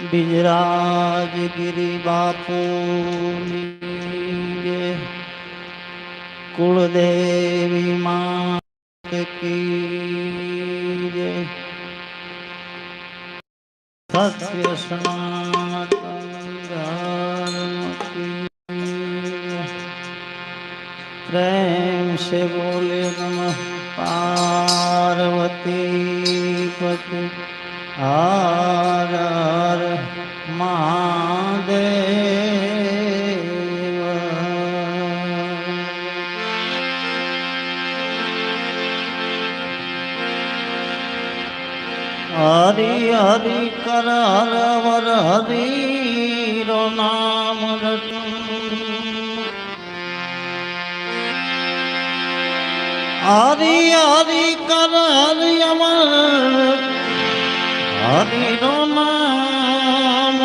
બિજરાજગીરી બાપુની કુળદેવી મા કી ભક્ત સનાતન પ્રેમ સે બોલે નમ પાર્વતી પતિ. આ હરિ હર વર હરિ રો નામ હરિ હરિ કર હરિ અમર હરિ રો નામ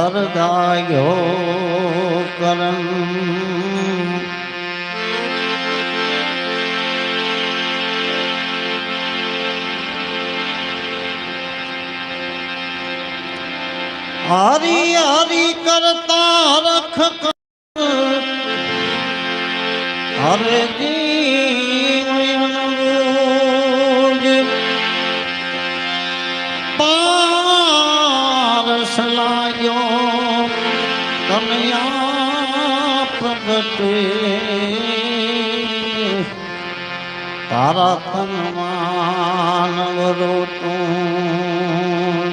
કરદાયો કરમ હરી હરી કરતા રખ હરે જીવ પ્રગટે તારા તનમાં નવરો તું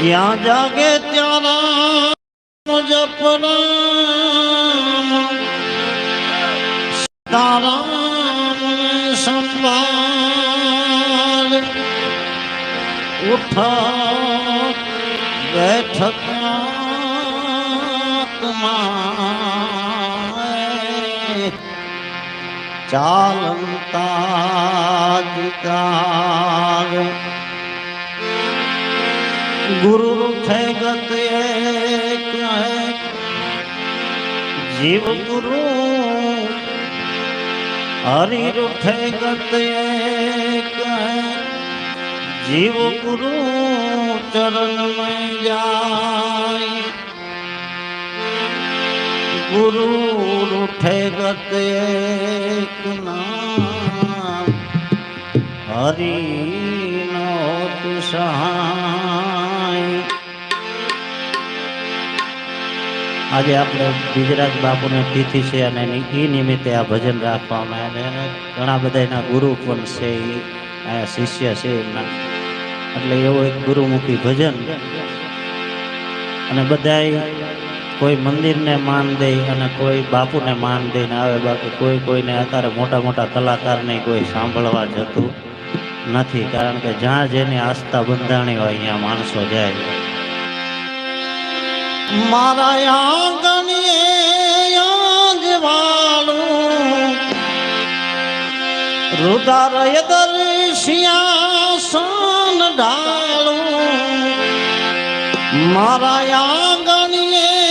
જ્યાં જાગે ત્યાં જપરામ તારા સંભાળ. ઉઠ. ચાલંતા જિકાર ગુરુ છે ગત જીવ ગુરુ હરિ રૂઠે ગત જીવ ગુરુ ચરણ જાય ગુરુ રૂઠે ગતે હરિ નો આજે આપણે ગુજરાત બાપુને તિથિ છે અને ઈ નિમિત્તે આ ભજન રાખવામાં આવે અને ઘણા બધા એના ગુરુ પણ છે એ શિષ્ય છે એમના. એટલે એવો એક ગુરુમુખી ભજન. અને બધાય કોઈ મંદિરને માન દે અને કોઈ બાપુને માન દઈને આવે બાકી કોઈ કોઈને અત્યારે મોટા મોટા કલાકારને કોઈ સાંભળવા જતું નથી કારણ કે જ્યાં જેની આસ્થા બંધાણી હોય અહીંયા માણસો જાય મારા આંગણીએ યાજવાળું રુદારય દર્શિયાસન ઢાળું મારા આંગણીએ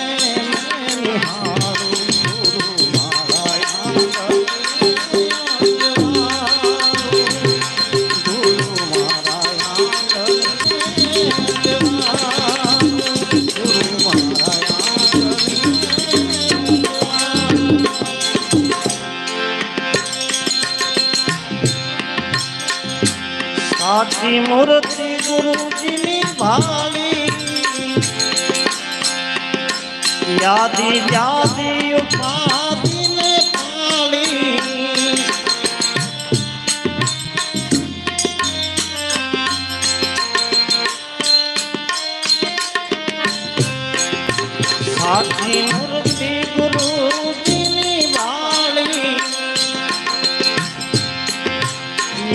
સાચી મૂર્તિ ગુરુજીની ભાળી યાદી યાદી ઉપાધિને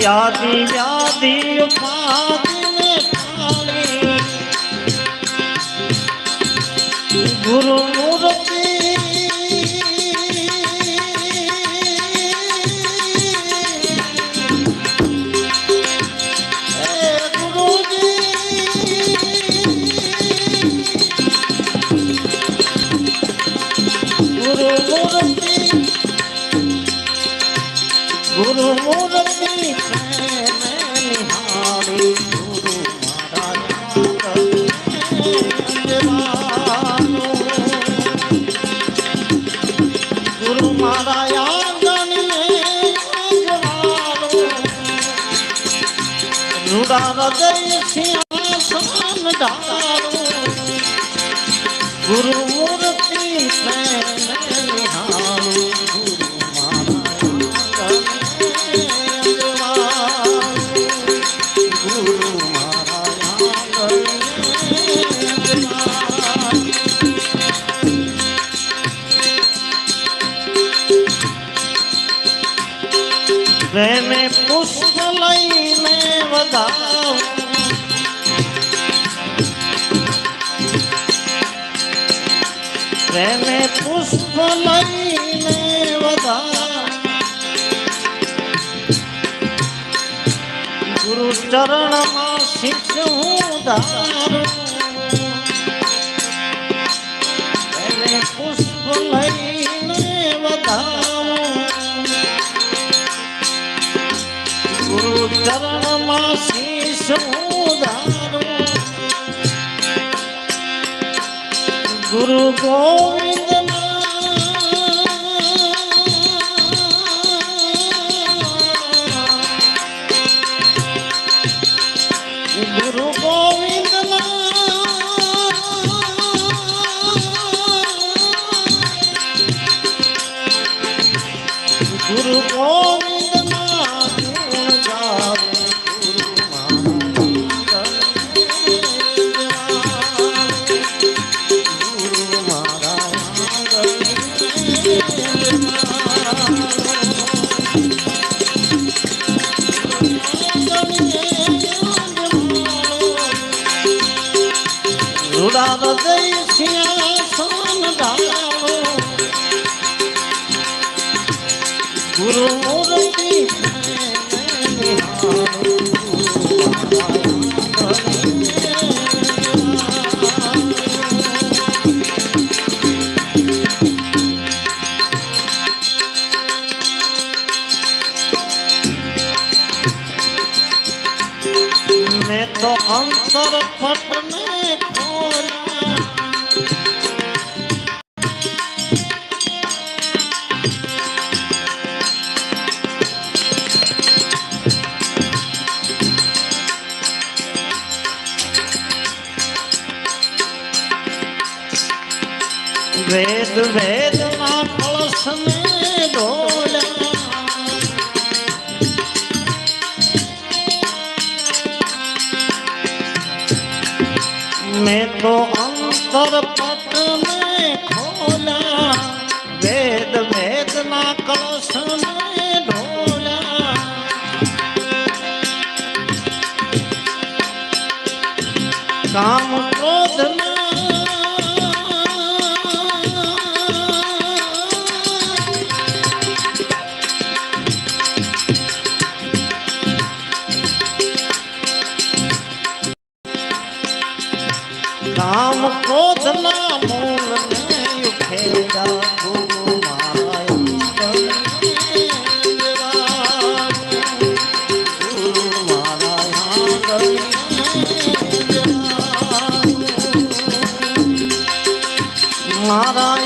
યાદી યાદી ગુરુ રૂડા છે સિંહાસન ધારું ગુરુ ચરણમાં શિક્ષ હું ધારું. પ્રેમે પુષ્પ લઈને વધાવું ગુરુ ચરણમાં હું ગુરુ ગોવિંદ તો અંતર પટને વેદ વેદ ના કળશ મેં તો અંતર પટને Father.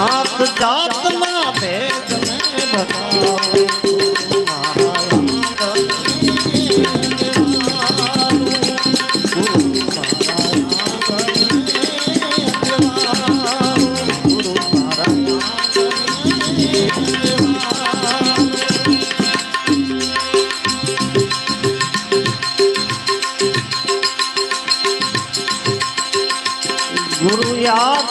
નાથ જાતમાં ભેદ ને ગુરુ યાદ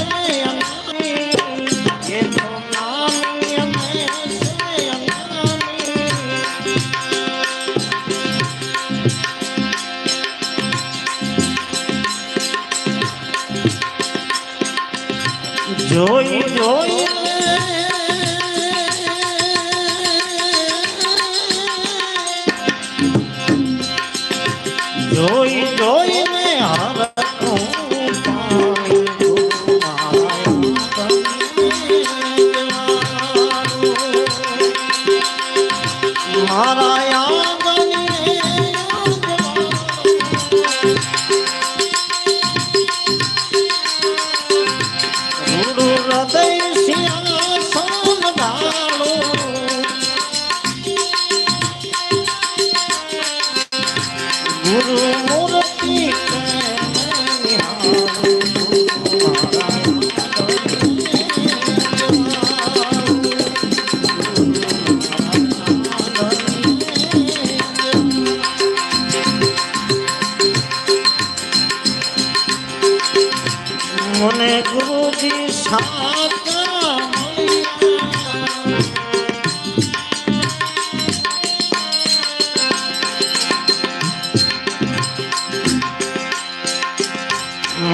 જોઈ જોઈ. મૂર્તિ નિહાર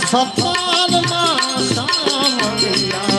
સફારમાં સામળિયા